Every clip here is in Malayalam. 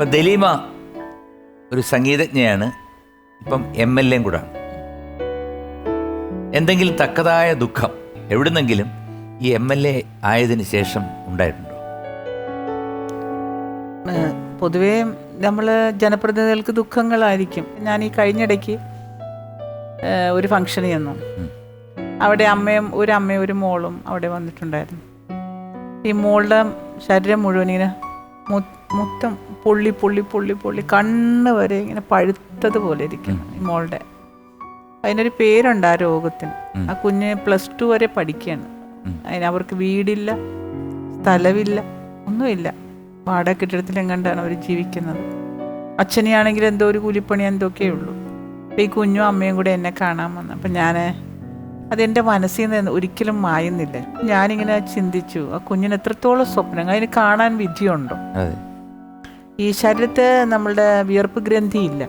ഇപ്പം ദലീമ ഒരു സംഗീതജ്ഞയാണ്. ഇപ്പം എം എൽ എയും കൂടാണ് എന്തെങ്കിലും തക്കതായ ദുഃഖം എവിടുന്നെങ്കിലും ഈ എം എൽ എ ആയതിനു ശേഷം ഉണ്ടായിട്ടുണ്ടോ? പൊതുവേ നമ്മൾ ജനപ്രതിനിധികൾക്ക് ദുഃഖങ്ങളായിരിക്കും. ഞാൻ ഈ കഴിഞ്ഞിടയ്ക്ക് ഒരു ഫംഗ്ഷൻ ചെന്നു. അവിടെ അമ്മയും ഒരു അമ്മയും ഒരു മോളും അവിടെ വന്നിട്ടുണ്ടായിരുന്നു. ഈ മോളുടെ ശരീരം മുഴുവൻ ഇങ്ങനെ മു- മൊത്തം പൊള്ളി പൊള്ളി പൊള്ളി പൊള്ളി കണ്ണ് വരെ ഇങ്ങനെ പഴുത്തതുപോലെ ഇരിക്കും ഈ മോളുടെ. അതിനൊരു പേരുണ്ട് ആ രോഗത്തിന്. ആ കുഞ്ഞ് പ്ലസ് ടു വരെ പഠിക്കുകയാണ്. അതിന് അവർക്ക് വീടില്ല സ്ഥലമില്ല ഒന്നുമില്ല. വാടക കെട്ടിടത്തിൽ എങ്ങാണ്ടാണ് അവർ ജീവിക്കുന്നത്. അച്ഛനെയാണെങ്കിൽ എന്തോ ഒരു കൂലിപ്പണി എന്തൊക്കെയേ ഉള്ളൂ. അപ്പം ഈ കുഞ്ഞും അമ്മയും കൂടെ എന്നെ കാണാൻ വന്നു. അപ്പം ഞാൻ അതെന്റെ മനസ്സിൽ നിന്ന് ഒരിക്കലും മായുന്നില്ല. ഞാനിങ്ങനെ ചിന്തിച്ചു ആ കുഞ്ഞിന് എത്രത്തോളം സ്വപ്നങ്ങൾ അതിന് കാണാൻ വിധിയുണ്ടോ? ഈ ശരീരത്തെ നമ്മളുടെ വിയർപ്പ് ഗ്രന്ഥി ഇല്ല.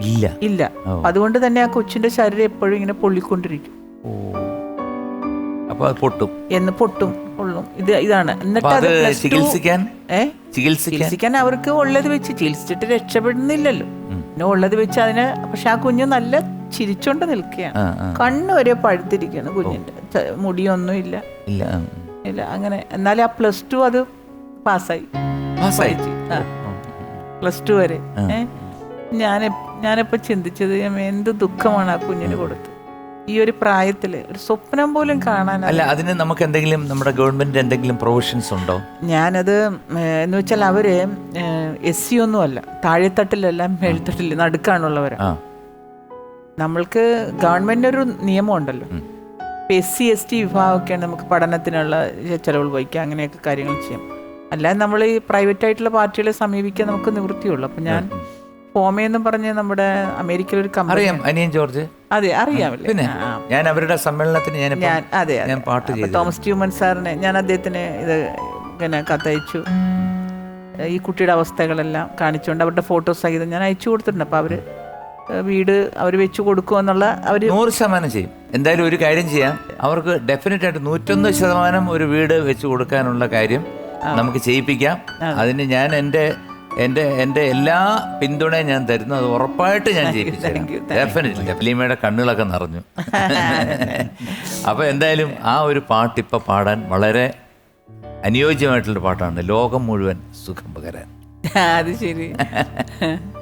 ഇല്ല. ഇല്ല അതുകൊണ്ട് തന്നെ ആ കൊച്ചിന്റെ ശരീരം എപ്പോഴും ഇങ്ങനെ പൊള്ളിക്കൊണ്ടിരിക്കും. അപ്പോൾ അത് പൊട്ടും. എന്ന് പൊട്ടും പൊള്ളും. ഇത് ഇതാണ്. എന്നിട്ട് അത് ചികിത്സിക്കാൻ? ചികിത്സിക്കാൻ? അവർക്ക് ഉള്ളത് വെച്ച് ചികിത്സിച്ചിട്ട് രക്ഷപ്പെടുന്നില്ലല്ലോ. പിന്നെ ഉള്ളത് വെച്ച് അതിന് പക്ഷെ ആ കുഞ്ഞ് നല്ല ചിരിച്ചോണ്ട് നിൽക്കുകയാണ് കണ്ണുവരെ ആ. കണ്ണ് വരെ പഴുത്തിരിക്കുകയാണ് കുഞ്ഞിന്റെ മുടിയൊന്നും ഇല്ല. ഇല്ല ഇല്ല അങ്ങനെ. എന്നാലും ആ പ്ലസ് ടു അത് പാസ്സായി. പാസ്സായി. പ്ലസ് ടു വരെ. ഞാൻ ഞാനിപ്പോൾ ചിന്തിച്ചത് എന്ത് ദുഃഖമാണ് ആ കുഞ്ഞിന് കൊടുത്തത് ഈ ഒരു പ്രായത്തിൽ ഒരു സ്വപ്നം പോലും കാണാൻ അല്ല അതിന് നമുക്ക് എന്തെങ്കിലും നമ്മുടെ ഗവൺമെന്റ് എന്തെങ്കിലും പ്രൊവിഷൻസ് ഉണ്ടോ? ഞാനത് എന്ന് വെച്ചാൽ അവർ എസ് സി ഒന്നും അല്ല. താഴെത്തട്ടിലല്ല മേൽത്തട്ടിൽ നടുക്കാണുള്ളവരാണ് നമ്മൾക്ക് ഗവൺമെന്റിന്റെ ഒരു നിയമമുണ്ടല്ലോ. ഉം. എസ് സി എസ് ടി വിഭാഗമൊക്കെയാണ് നമുക്ക് പഠനത്തിനുള്ള ചെലവുകൾ വഹിക്കുക അങ്ങനെയൊക്കെ കാര്യങ്ങൾ ചെയ്യാം. അല്ലാതെ നമ്മൾ ഈ പ്രൈവറ്റ് ആയിട്ടുള്ള പാർട്ടികളെ സമീപിക്കാൻ നമുക്ക് നിവൃത്തിയുള്ളൂ. അപ്പം ഞാൻ എന്ന് പറഞ്ഞ് നമ്മുടെ അമേരിക്കയിൽ ഒരു കമ്പനി അറിയാം അനിയൻ ജോർജ്. അതെ അറിയാമല്ലോ. പിന്നെ. ഞാൻ അവരുടെ സമ്മേളനത്തിന് ഞാൻ ഞാൻ അതെ ഞാൻ പാട്ട് ചെയ്തു. തോമസ് ട്യൂമൻ സാറിനെ ഞാൻ അദ്ദേഹത്തിന് ഇത് ഇങ്ങനെ കത്തയച്ചു. ഈ കുട്ടിയുടെ അവസ്ഥകളെല്ലാം കാണിച്ചുകൊണ്ട് അവരുടെ ഫോട്ടോ സഹിതം ഞാൻ അയച്ചു കൊടുത്തിട്ടുണ്ട്. അപ്പോൾ അവർ വീട് അവർ വെച്ച് കൊടുക്കുമെന്നുള്ള അവർ നൂറ് ശതമാനം ചെയ്യും. എന്തായാലും ഒരു കാര്യം ചെയ്യാം. അവർക്ക് ഡെഫിനറ്റ് ആയിട്ട് നൂറ്റൊന്ന് ശതമാനം ഒരു വീട് വെച്ച് കൊടുക്കാനുള്ള കാര്യം നമുക്ക് ചെയ്യിപ്പിക്കാം. അതിന് ഞാൻ എന്റെ എന്റെ എന്റെ എല്ലാ പിന്തുണയും ഞാൻ തരുന്നു. അത് ഉറപ്പായിട്ട് ഞാൻ ഡെഫിനറ്റ്ലി ഫിലിമയുടെ കണ്ണുകളൊക്കെ നിറഞ്ഞു. അപ്പോൾ എന്തായാലും ആ ഒരു പാട്ട് ഇപ്പം പാടാൻ വളരെ അനുയോജ്യമായിട്ടുള്ള പാട്ടാണ്. ലോകം മുഴുവൻ സുഖം പകരാൻ. അത് ശരി.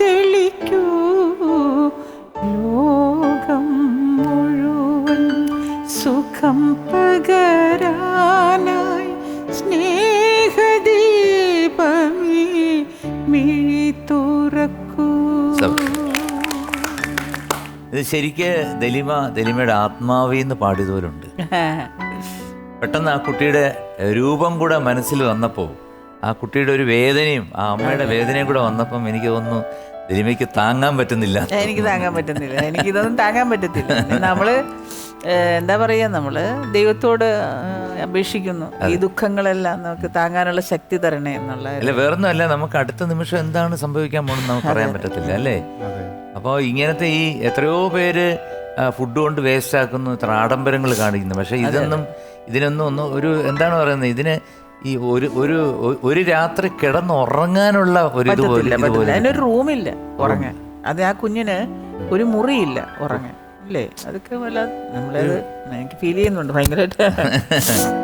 തെളിക്കൂ. ലോകം മുഴുവൻ സുഖം പകരാനായി സ്നേഹദീപമേ മിഴി തുറക്കൂ. ഇത് ശരിക്ക് ദലിമ ദലിമയുടെ ആത്മാവിൽ നിന്ന് പാടിയതുപോലുണ്ട്. പെട്ടെന്ന് ആ കുട്ടിയുടെ രൂപം കൂടെ മനസ്സിൽ വന്നപ്പോൾ ആ കുട്ടിയുടെ ഒരു വേദനയും ആ അമ്മയുടെ വേദനയും കൂടെ വന്നപ്പം എനിക്ക് തോന്നുന്നു ദിലിമയ്ക്ക് താങ്ങാൻ പറ്റുന്നില്ല. എനിക്ക് താങ്ങാൻ പറ്റുന്നില്ല. എനിക്ക് ഇതൊന്നും താങ്ങാൻ പറ്റത്തില്ല. നമ്മൾ എന്താ പറയാ നമ്മൾ ദൈവത്തോട് അപേക്ഷിക്കുന്നു. ഈ ദുഃഖങ്ങളെല്ലാം നമുക്ക് താങ്ങാനുള്ള ശക്തി തരണേ എന്നുള്ള അല്ല വേറൊന്നും അല്ല നമുക്ക് അടുത്ത നിമിഷം എന്താണ് സംഭവിക്കാൻ പോകുന്നത് നമുക്ക് പറയാൻ പറ്റത്തില്ല അല്ലേ? അപ്പോൾ ഇങ്ങനത്തെ ഈ എത്രയോ പേര് ഫുഡ് കൊണ്ട് വേസ്റ്റ് ആക്കുന്നു ഇത്ര ആഡംബരങ്ങൾ കാണിക്കുന്നു. പക്ഷേ ഇതൊന്നും ഇതിനൊന്നും ഒന്നും ഒരു എന്താണ് പറയുന്നത്? ഇതിന് ഈ ഒരു ഒരു ഒരു രാത്രി കിടന്നുറങ്ങാനുള്ള ഒരു അതിനൊരു റൂമില്ല ഉറങ്ങാൻ. അത് ആ കുഞ്ഞിന് ഒരു മുറിയില്ല ഉറങ്ങാൻ. അല്ലേ? അതൊക്കെ വല്ല നമ്മളത് എനിക്ക് ഫീൽ ചെയ്യുന്നുണ്ട് ഭയങ്കരമായിട്ട്.